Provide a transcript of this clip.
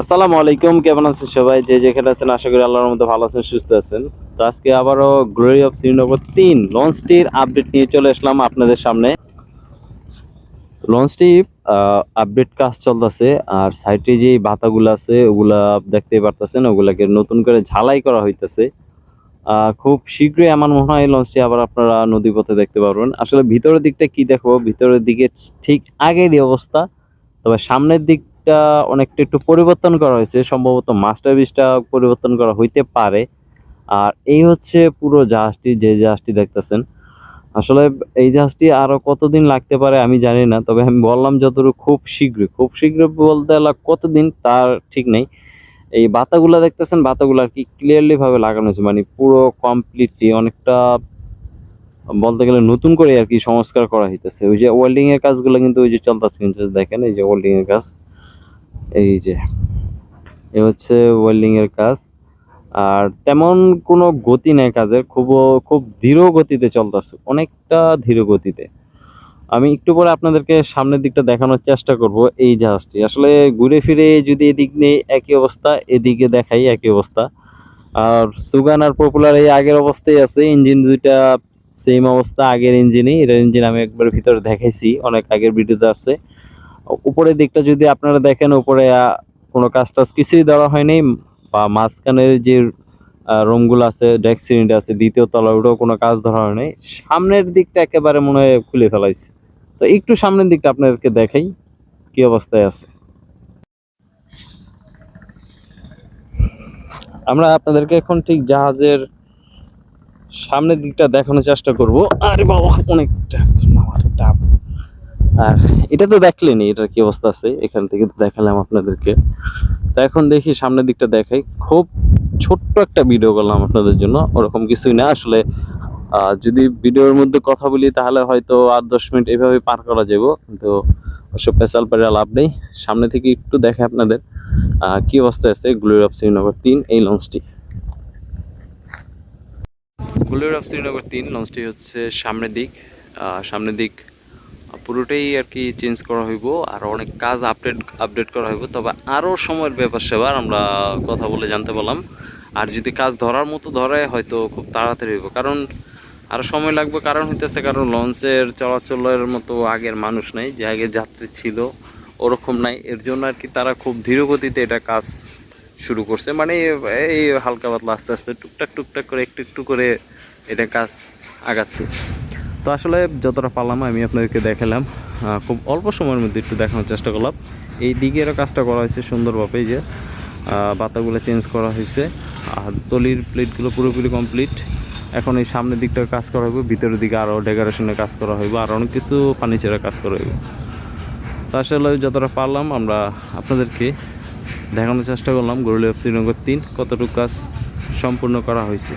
আসসালামু আলাইকুম, কেমন আছেন সবাই? যে যেখানে আছেন, আশা করি আল্লাহর মধ্যে ভালো আছেন, সুস্থ আছেন। তো আজকে আবারও গ্লোরি অফ শ্রীনগর তিন লঞ্চটির আপডেট নিয়ে চলে আসলাম আপনাদের সামনে। লঞ্চটি আপডেট কাজ চলতেছে, আর সাইডে যে বাতাগুলো আছে, ওগুলা দেখতে পারতেছেন, ওগুলাকে নতুন করে ঝালাই করা হইতেছে। খুব শীঘ্রই আমার মনে হয় লঞ্চটি আবার আপনারা নদীপথে দেখতে পারবেন। আসলে ভিতরের দিকটা কি দেখব? ভিতরের দিকে ঠিক আগেরই অবস্থা, তবে সামনের দিকটা অনেকটা একটু পরিবর্তন করা হয়েছে। সম্ভবত মাস্টার বিচটা পরিবর্তন করা হইতে পারে। আর এই হচ্ছে পুরো জাহাজটি, যে জাহাজটি দেখতেছেন। আসলে এই জাহাজটি আরও কতদিন লাগতে পারে আমি জানি না, তবে আমি বললাম যতটুকু খুব শীঘ্রই। খুব শীঘ্র বলতে কতদিন তার ঠিক নেই। এই বাতাগুলা দেখতেছেন, বাতাগুলো আর কি ক্লিয়ারলি ভাবে লাগানো হয়েছে। মানে পুরো কমপ্লিটলি অনেকটা বলতে গেলে নতুন করে আর কি সংস্কার করা হইতেছে। ওই যে ওয়েল্ডিং এর কাজগুলো কিন্তু ওই যে চলতেছে কিন্তু দেখেন, এই যে ওয়েল্ডিং এর কাজ। এই যে, এ হচ্ছে ওয়েল্ডিং এর কাজ। আর তেমন কোনো গতি নেই কাজের খুব খুব ধীর গতিতে চলতেছে, অনেকটা ধীর গতিতে। আমি একটু পরে আপনাদেরকে সামনের দিকটা দেখানোর চেষ্টা করব এই জাহাজটি। আসলে ঘুরে ফিরে যদি এদিক নিয়ে একই অবস্থা, এদিকে দেখাই একই অবস্থা। আর সুগান আর পপুলার এই আগের অবস্থায় আছে, ইঞ্জিন দুইটা সেম অবস্থা, আগের ইঞ্জিনই। এটার ইঞ্জিন আমি একবার ভিতরে দেখাইছি, অনেক আগের ভিডিওতে আছে। উপরের দিকটা যদি আপনারা দেখেন, উপরে কোনো কাজ টাজ কিছুই দেওয়া হয়নি, বা মাঝখানের যে রুমগুলো আছে ডেক সিলিন্ডার আছে, দ্বিতীয় তলা ওটাও কোনো কাজ ধরা হয়নি। সামনের দিকটা একেবারে মনে হয় খুলে ফেলাইছে। তো একটু সামনের দিকটা আপনাদেরকে দেখাই, কি অবস্থায় আছে। আমরা আপনাদেরকে এখন ঠিক জাহাজের সামনের দিকটা দেখানোর চেষ্টা করব। আরে বাবা, অনেকটা নামার টাপ আর এটা তো দেখলেনি এটার কি অবস্থা আছে? এখান থেকে তো দেখালাম আপনাদেরকে। তো এখন দেখি সামনের দিকটা দেখাই। খুব ছোট্ট একটা ভিডিও করলাম আপনাদের জন্য। ওরকম কিছুই না। আসলে যদি ভিডিওর মধ্যে কথা বলি, তাহলে হয়তো আট দশ মিনিট এভাবে পার করা যাব। কিন্তু ওসব পেশাল পারে লাভ নেই। সামনে থেকে একটু দেখে আপনাদের। কি অবস্থায় আছে? গ্লোরি অফ শ্রীনগর তিন, এই লঞ্চটি গ্লোরি অফ শ্রীনগর তিন লঞ্চটি হচ্ছে সামনের দিক। সামনের দিক পুরোটাই আর কি চেঞ্জ করা হইব আর অনেক কাজ আপডেট আপডেট করা হইব। তবে আরও সময়ের ব্যাপার সেবার আমরা কথা বলে জানতে পারলাম। আর যদি কাজ ধরার মতো ধরে, হয়তো খুব তাড়াতাড়ি হইব। কারণ আরও সময় লাগবে, কারণ হইতেছে কারণ লঞ্চের চলাচলের মতো আগের মানুষ নাই, যে আগের যাত্রী ছিল, ওরকম নাই। এর জন্য আর কি তারা খুব ধীরগতিতে এটা কাজ শুরু করছে। মানে এই হালকা পাতলা আস্তে আস্তে টুকটাক টুকটাক করে, একটু একটু করে এটা কাজ আগাচ্ছে। তো আসলে যতটা পারলাম আমি আপনাদেরকে দেখালাম খুব অল্প সময়ের মধ্যে একটু দেখানোর চেষ্টা করলাম। এই দিকেরও কাজটা করা হয়েছে সুন্দরভাবে যে বাতাগুলো চেঞ্জ করা হয়েছে, আর তলির প্লেটগুলো পুরোপুরি কমপ্লিট এখন এই সামনের দিকটা কাজ করা হইব, ভিতরের দিকে আরও ডেকোরেশনের কাজ করা হইব, আর অনেক কিছু ফার্নিচারের কাজ করা হইব। তো আসলে যতটা পারলাম আমরা আপনাদেরকে দেখানোর চেষ্টা করলাম গরুলি শ্রীনগর তিন কতটুকু কাজ সম্পূর্ণ করা হয়েছে।